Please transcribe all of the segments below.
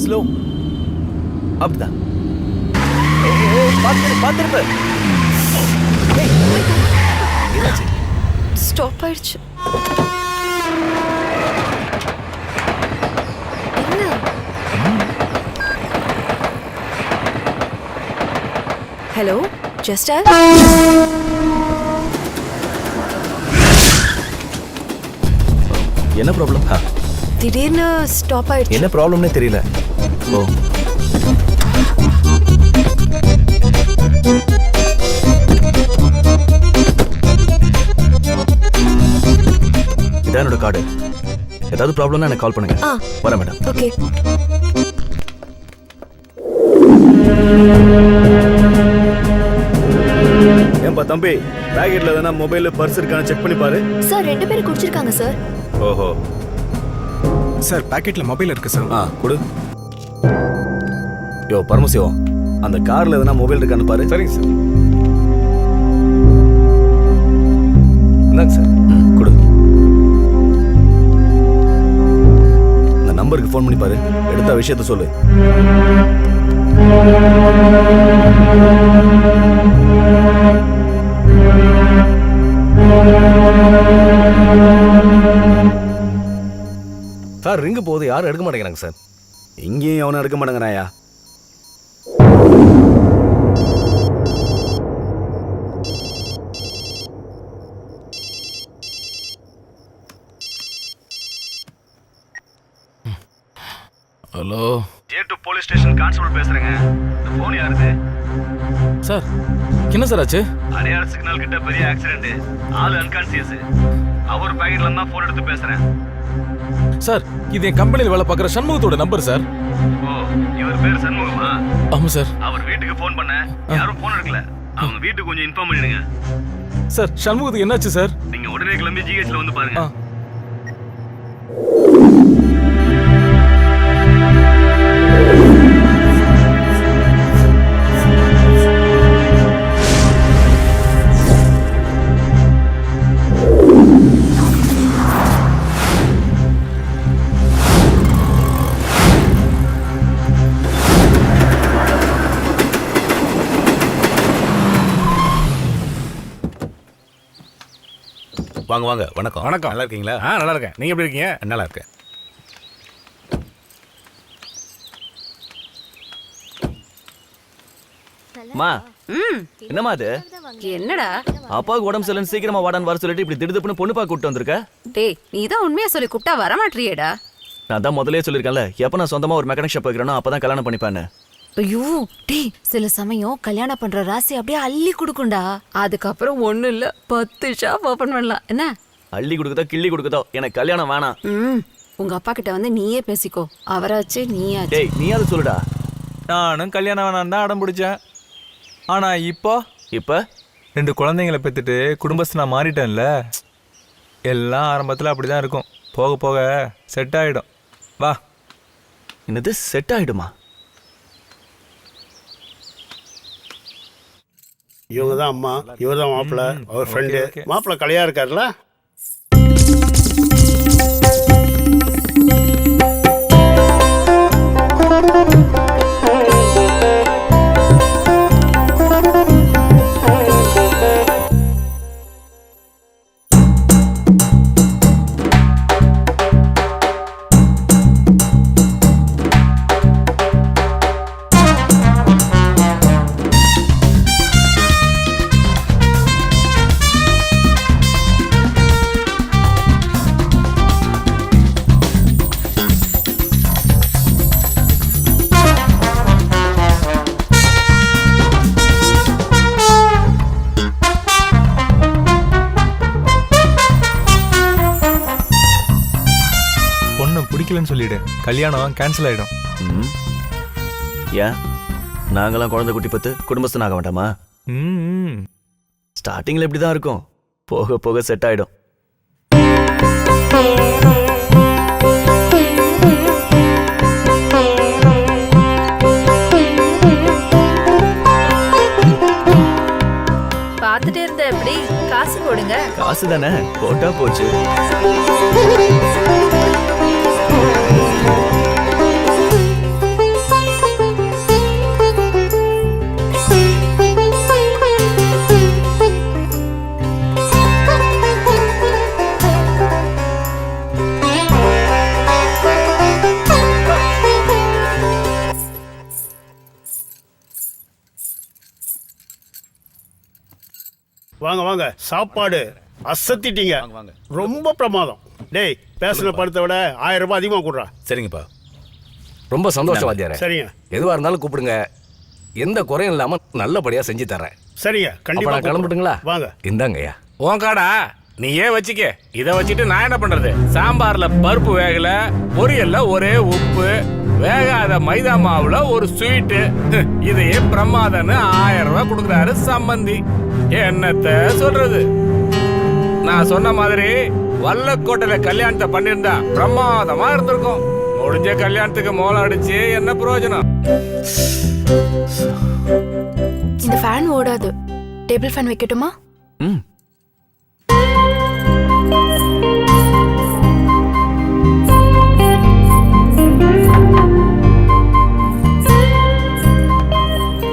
Slow அப்படிதான் பார்த்து பார்த்துருப்ப என்னாச்சு ஸ்டாப் ஆயிடுச்சு ஹலோ ஜஸ்டர் என்ன ப்ராப்ளம் திடீர்னு ஸ்டாப் ஆயிடுச்சு. என்ன ப்ராப்ளம்னே தெரியல. ஓ. இதான் என்னோட கார்டு. ஏதாவது ப்ராப்ளம்னா எனக்கு கால் பண்ணுங்க. ஆ. வரேன் மேடம் ஓகே. ஏன்பா தம்பி பேக்கெட்ல எதனா மொபைல் பர்ஸ் இருக்கான்னு செக் பண்ணி பாரு. சார் ரெண்டு பேரும் குடிச்சிருக்காங்க சார். ஓஹோ. சார் பாக்கெட்ல மொபைல் இருக்கு சார் ஆ கொடு. யோ பரமசிவம் அந்த கார்ல எதனா மொபைல் இருக்கான்னு பாரு. சரிங்க சார் இந்தாங்க சார் கொடு. இந்த நம்பருக்கு ஃபோன் பண்ணி பாரு. எடுத்த விஷயத்த சொல்லு. சார் ரிங்கு போகுது. யாரும் எடுக்க மாட்டேங்கிறாங்க சார். இங்கேயும் அவனை எடுக்க மாட்டேங்கிறாயா? Hello. J two police station constable பேசுறேங்க. இந்த ஃபோன் யாருது? சார் என்ன சார் ஆச்சு? அடையார் சிக்னல் கிட்ட பெரிய ஆக்சிடென்ட் ஆளு அன்கான்சியஸ் அவர் பாக்கெட்ல இருந்தா ஃபோன் எடுத்து பேசுறேன். சார் இது என் கம்பெனியில் வேலை பார்க்குற சண்முகத்தோட நம்பர் சார் ஓ இவர் பேர் சண்முகமா? ஆமாம் சார் அவர் வீட்டுக்கு ஃபோன் பண்ண. யாரும் ஃபோன் எடுக்கல. அவங்க வீட்டுக்கு கொஞ்சம் இன்ஃபார்ம் பண்ணிடுங்க. சார் சண்முகத்துக்கு என்னாச்சு சார் நீங்க உடனே கிளம்பி ஜிஹெச்ல வந்து பாருங்க. வாங்க வாங்க. வணக்கம். வணக்கம். நல்லா இருக்கீங்களா ஆ நல்லா இருக்கேன் நீங்க எப்படி இருக்கீங்க? நல்லா இருக்கேன் மா. என்னம்மா அது? என்னடா? அப்பாவுக்கு உடம்பு சரியில்லைன்னு சீக்கிரமா வாடான்னு வர சொல்லிட்டு இப்படி திடுதுப்புன்னு பொண்ணு பார்க்க கூட்டு வந்திருக்க? டேய் நீ தான் உண்மையா சொல்லி கூப்பிட்டா வரமாட்டியேடா நான் தான் முதல்லயே சொல்லியிருக்கேன்ல. எப்போ நான் சொந்தமா ஒரு மெக்கானிக் ஷாப் வைக்கிறேனோ அப்பதான் கல்யாணம் பண்ணிப்பேன்னு. ஐயோ டேய் சில சமயம் கல்யாணம் பண்ற ராசி அப்படியே அள்ளி கொடுக்கும்டா. அதுக்கப்புறம் ஒண்ணு இல்ல. பத்து ஷாப் ஓபன் பண்ணலாம். என்ன? அள்ளி கொடுக்குதோ கிள்ளி கொடுக்குதோ எனக்கு கல்யாணம் வேணாம். ம். உங்க அப்பா கிட்ட வந்து நீயே பேசிக்கோ. அவராச்சு நீயாச்சு. டேய் நீ அதை சொல்லுடா. நானும் கல்யாணம் வேணாம் தான் அடம் பிடிச்சேன். ஆனா இப்போ? இப்ப? ரெண்டு குழந்தைங்கள பெற்றுட்டு குடும்பஸ்தனா மாறிட்டேன்ல. எல்லாம் ஆரம்பத்தில் அப்படி தான் இருக்கும். போக போக செட் ஆகிடும் வா. என்னது செட் ஆயிடுமா? இவங்க தான் அம்மா இவர் தான் மாப்பிள்ள அவர் ஃப்ரெண்டு. மாப்பிள்ள கலையா இருக்கார்ல பிடிக்கலன்னு சொல்லிடு. கல்யாணம் கேன்சல் ஆகிடும் ம். ஏன்? நாங்களாம் குழந்தை குட்டி பத்து குடும்பஸ்தனாக வேண்டாமா? ம் ஸ்டார்டிங்ல இப்படி தான் இருக்கும். போக போக செட் ஆயிடும். பாத்துட்டே இருந்த எப்படி? காசு போடுங்க. காசு தானே? போட்டா போச்சு. வாங்க வாங்க. சாப்பாடு அசத்திட்டீங்க. ரொம்ப பிரமாதம். டேய் பேசின படத்தை விட ஆயிரம் ரூபாய் அதிகமாக கொடுறா. சரிங்கப்பா. ரொம்ப சந்தோஷம் வாத்தியாரே சரிங்க. எதுவா இருந்தாலும் கூப்பிடுங்க. எந்த குறையும் இல்லாம நல்லபடியா செஞ்சு தரேன். சரிங்க அப்ப கண்டிப்பா நான் கிளம்பட்டுங்களா? வாங்க. இந்தாங்கய்யா. உன் காடா நீ ஏன் வச்சுக்க? இதை வச்சுட்டு நான் என்ன பண்றது? சாம்பார்ல பருப்பு வேகல பொரியல்ல ஒரே உப்பு வேகாத மைதா மாவுல ஒரு ஸ்வீட்டு இதையே பிரமாதன்னு ஆயிரம் ரூபாய் கொடுக்குறாரு சம்பந்தி. என்னத்த சொல்றது? நான் சொன்ன மாதிரி வல்லக்கோட்டையில கல்யாணத்தை பண்ணியிருந்தா பிரமாதமா இருந்திருக்கும். முடிஞ்ச கல்யாணத்துக்கு மோளம் அடிச்சு என்ன பிரயோஜனம் இந்த ஃபேன் ஓடாது. டேபிள் ஃபேன் வைக்கட்டுமா? ம்.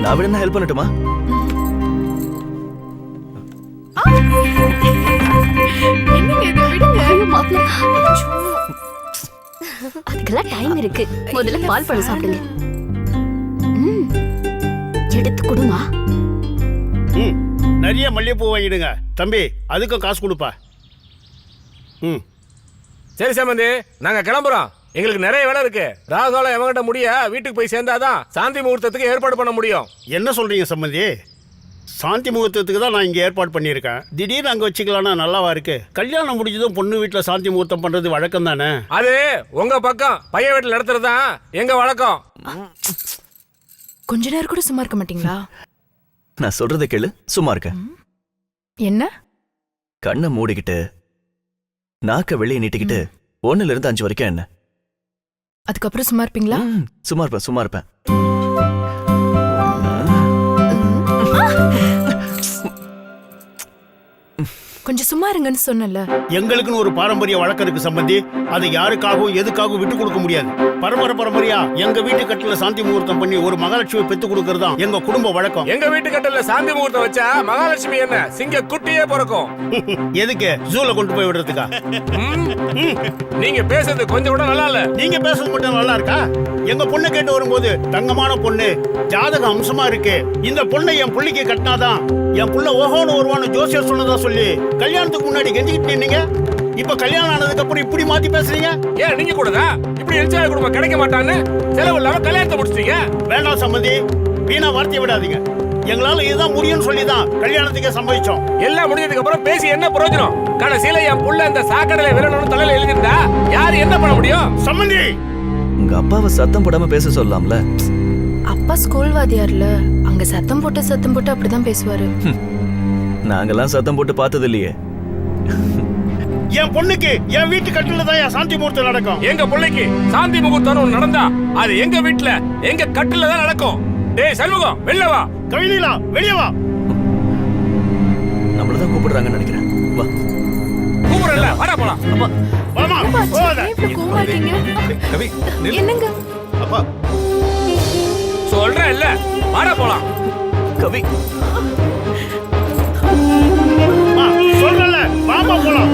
நான் விட ஹெல்ப் பண்ணட்டுமா? அதுக்கெல்லாம் டைம் இருக்கு. முதல்ல பால் பழம் சாப்பிடுங்க. ம். எடுத்து கொடுமா. ம். நிறைய மல்லிகைப்பூ வாங்கிடுங்க. தம்பி அதுக்கும் காசு கொடுப்பா. ம். சரி சம்பந்தி. நாங்க கிளம்புறோம். எங்களுக்கு நிறைய வேலை இருக்கு. ராகுகாலம் எவங்கிட்ட முடிய வீட்டுக்கு போய் சேர்ந்தாதான் சாந்தி முகூர்த்தத்துக்கு ஏற்பாடு பண்ண முடியும். என்ன சொல்றீங்க சம்பந்தி? சாந்தி முகூர்த்தத்துக்கு தான் நான் இங்கே ஏற்பாடு பண்ணியிருக்கேன். திடீர்னு அங்கே வச்சுக்கலாம்னா நல்லாவா இருக்கு? கல்யாணம் முடிஞ்சதும் பொண்ணு வீட்டில் சாந்தி முகூர்த்தம் பண்ணுறது வழக்கம் தானே? அது உங்க பக்கம் பையன் வீட்டுல நடத்துறது தான் எங்க வழக்கம். கொஞ்ச நேரம் கூட சும்மா இருக்க மாட்டீங்களா? நான் சொல்றதை கேளு சும்மா இருக்க. என்ன? கண்ணை மூடிக்கிட்டு நாக்க வெளியே நீட்டிக்கிட்டு ஒண்ணுல இருந்து அஞ்சு வரைக்கும் என்ன? அதுக்கப்புறம் சும்மா இருப்பீங்களா? ம், சும்மா இருப்பேன் சும்மா இருப்பேன். Oh. கொஞ்சம் சும்மா இருங்கன்னு சொன்னல எங்களுக்குன்னு ஒரு பாரம்பரிய வழக்கம் இருக்கு சம்பந்தி. அதை யாருக்காகவும் எதுக்காகவும் விட்டு கொடுக்க முடியாது. பரம்பரை பரம்பரையா எங்க வீட்டு கட்டில சாந்தி முகூர்த்தம் பண்ணி ஒரு மகாலட்சுமி பெத்து கொடுக்கறது தான் எங்க குடும்ப வழக்கம். எங்க வீட்டு கட்டல சாந்தி முகூர்த்தம் வச்சா மகாலட்சுமி என்ன? சிங்க குட்டியே பிறக்கும். எதுக்கு? ஜூல கொண்டு போய் விடுறதுக்கா. நீங்க பேசுறது கொஞ்சம் கூட நல்லா இல்ல. நீங்க பேசுறது மட்டும் நல்லா இருக்கா? எங்க பொண்ணு கேட்டு வரும்போது தங்கமான பொண்ணு ஜாதக அம்சமா இருக்கு. இந்த பொண்ணை என் புள்ளிக்கு கட்டினாதான் என் புள்ள ஓஹோன்னு வருவான்னு ஜோசியர் சொன்னதா சொல்லி கல்யாணத்துக்கு முன்னாடி கெஞ்சிக்கிட்டு நின்னீங்க? இப்ப கல்யாணம் ஆனதுக்கு அப்புறம் இப்படி மாத்தி பேசுறீங்க? ஏன் நீங்க கூடதா இப்படி எலிச்சாய குடும்பம் கிடைக்க மாட்டான்னு செலவு இல்லாம கல்யாணத்தை முடிச்சிட்டீங்க. வேண்டாம் சம்மந்தி வீணா வார்த்தையை விடாதீங்க. எங்களால இதுதான் முடியும்னு சொல்லி தான் கல்யாணத்துக்கே சம்மதிச்சோம். எல்லாம் முடிஞ்சதுக்கு அப்புறம் பேசி என்ன பிரயோஜனம்? கடைசியில என் புள்ள இந்த சாக்கடையில விரணும்னு தலையில எழுதிருந்தா யாரு என்ன பண்ண முடியும்? சம்மந்தி! உங்க அப்பாவை சத்தம் போடாம பேச சொல்லலாம்ல அப்பா ஸ்கூல் வாத்தியார்ல. அங்க சத்தம் போட்டு சத்தம் போட்டு அப்படிதான் பேசுவாரு. நாங்கெல்லாம் சத்தம் போட்டு பார்த்தது இல்லையே என் பொண்ணுக்கு என் வீட்டு கட்டில தான் என் சாந்தி முகூர்த்தம் நடக்கும். எங்க பிள்ளைக்கு சாந்தி முகூர்த்தம் ஒண்ணு நடந்தா அது எங்க வீட்டுல எங்க கட்டில தான் நடக்கும். டேய் சண்முகம் வெளில வா. கவிதைலா வெளியே வா. நம்மளதான் கூப்பிடுறாங்கன்னு நினைக்கிறேன். வா. கூப்பிடல வாடா போலாம். வாமா போகாத. கவி. என்னங்க? அப்பா. சொல்றேன் இல்ல வாடா போலாம். கவி. ஆ, சொல்றேன்ல வாமா போலாம்.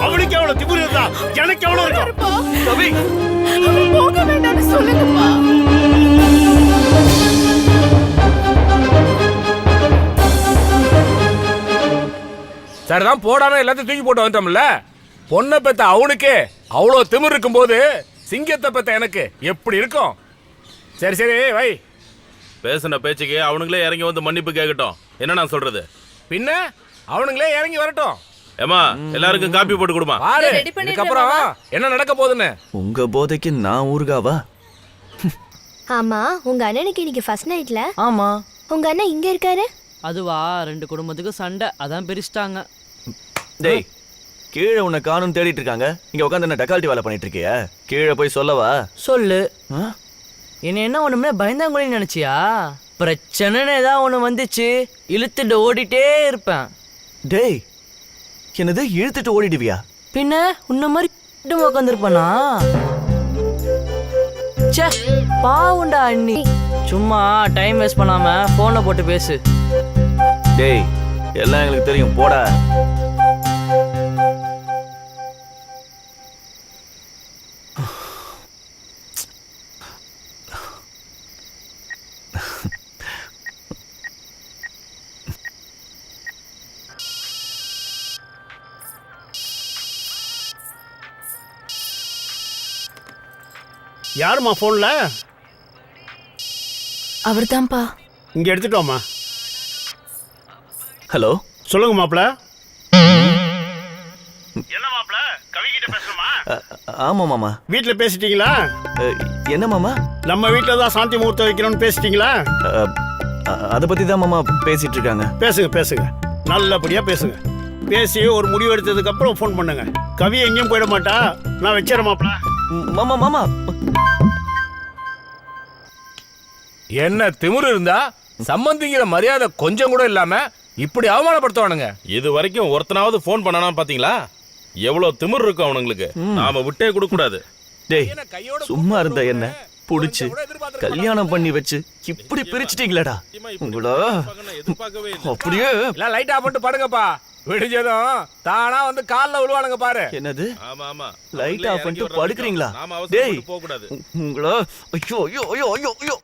அவனுக்கு எவ்வளவு திமிரு இருந்தா எனக்கு எவ்வளவு இருக்கும்? கவி. போக வேண்டாம்னு சொல்லுங்கப்பா. சரிதான் போடாம எல்லாத்தையும் தூக்கி போட்டு வந்துட்டோம்ல. பொண்ணை பெத்த அவனுக்கே அவ்வளோ திமிர் இருக்கும்போது சிங்கத்தை பெத்த எனக்கு எப்படி இருக்கும்? சரி சரி வை. பேசின பேச்சுக்கு அவனுங்களே இறங்கி வந்து மன்னிப்பு கேட்கட்டும் என்ன நான் சொல்றது? பின்ன அவனுங்களே இறங்கி வரட்டும். ஏமா எல்லாருக்கும் காப்பி போட்டு கொடுமா. பாரு இதுக்கப்புறம் என்ன நடக்க போகுதுன்னு? உங்க போதைக்கு நான் ஊருகாவா ஆமா உங்க அண்ணனுக்கு இன்னைக்கு ஃபர்ஸ்ட் நைட்ல ஆமா. உங்க அண்ணன் இங்க இருக்காரு? அதுவா ரெண்டு குடும்பத்துக்கு சண்டை. அதான் பிரிச்சிட்டாங்க. டேய் கீழே உன்னை காணும் தேடிட்டு இருக்காங்க. இங்க உட்காந்து என்ன டக்கால்ட்டி வேலை பண்ணிட்டு இருக்கிய? கீழே போய் சொல்லவா? சொல்லு? என்ன என்ன ஒண்ணுமே பயந்தாங்குழின்னு நினைச்சியா? பிரச்சனைன்னு ஏதாவது ஒண்ணு வந்துச்சு. இழுத்துட்டு ஓடிட்டே இருப்பேன். டேய் என்னது இழுத்துட்டு ஓடிடுவியா? பின்ன உன்ன மாதிரி உட்காந்துருப்பானா ச்சே பாவுண்டா அண்ணி. சும்மா டைம் வேஸ்ட் பண்ணாம போனை போட்டு பேசு. டேய் எல்லாம் எங்களுக்கு தெரியும். போடா. யாரும்மா ஃபோனில் அவர்தான்ப்பா. இங்கே எடுத்துட்டு வாம்மா ஹலோ? சொல்லுங்க மாப்பிள. என்ன மாப்பிள? கவி கிட்ட பேசணுமா? ஆமா மாமா. வீட்டில் பேசிட்டீங்களா? என்ன மாமா? நம்ம வீட்டில் தான் சாந்தி முகூர்த்தம் வைக்கணும்னு பேசிட்டீங்களா? அதை பத்தி தான் மாமா பேசிட்டு இருக்காங்க பேசுங்க பேசுங்க. நல்லபடியாக பேசுங்க. பேசி ஒரு முடிவு எடுத்ததுக்கு அப்புறம் ஃபோன் பண்ணுங்க. கவி எங்கேயும் போயிட மாட்டா. நான் வச்சிடறேன் மாமா மாமா. என்ன திமிரு இருந்தா? சம்பந்திங்கிற மரியாதை கொஞ்சம் கூட இல்லாம இப்படி அவமானப்படுத்துவானுங்க. இது வரைக்கும் ஒருத்தனாவது ஃபோன் பண்ணானா பாத்தீங்களா? எவ்வளவு திமிர் இருக்கும் அவனுங்களுக்கு. நாம விட்டே கொடுக்க கூடாது. டேய் சும்மா இருந்த என்ன? புடிச்சு கல்யாணம் பண்ணி வச்சு இப்படி பிரிச்சிட்டீங்களேடா. உங்களா? எதிர்பார்க்கவே இல்லை. அப்படியே. எல்லாம் லைட் ஆஃப் பண்ணிட்டு படுங்கப்பா. விடிஞ்சதும் தானா வந்து கால்ல விழுவானுங்க பாரு. என்னது? ஆமா ஆமா. லைட் ஆஃப் பண்ணிட்டு. படுக்கிறீங்களா? நாம டேய் உங்களா? ஐயோ ஐயோ ஐயோ ஐயோ ஐயோ.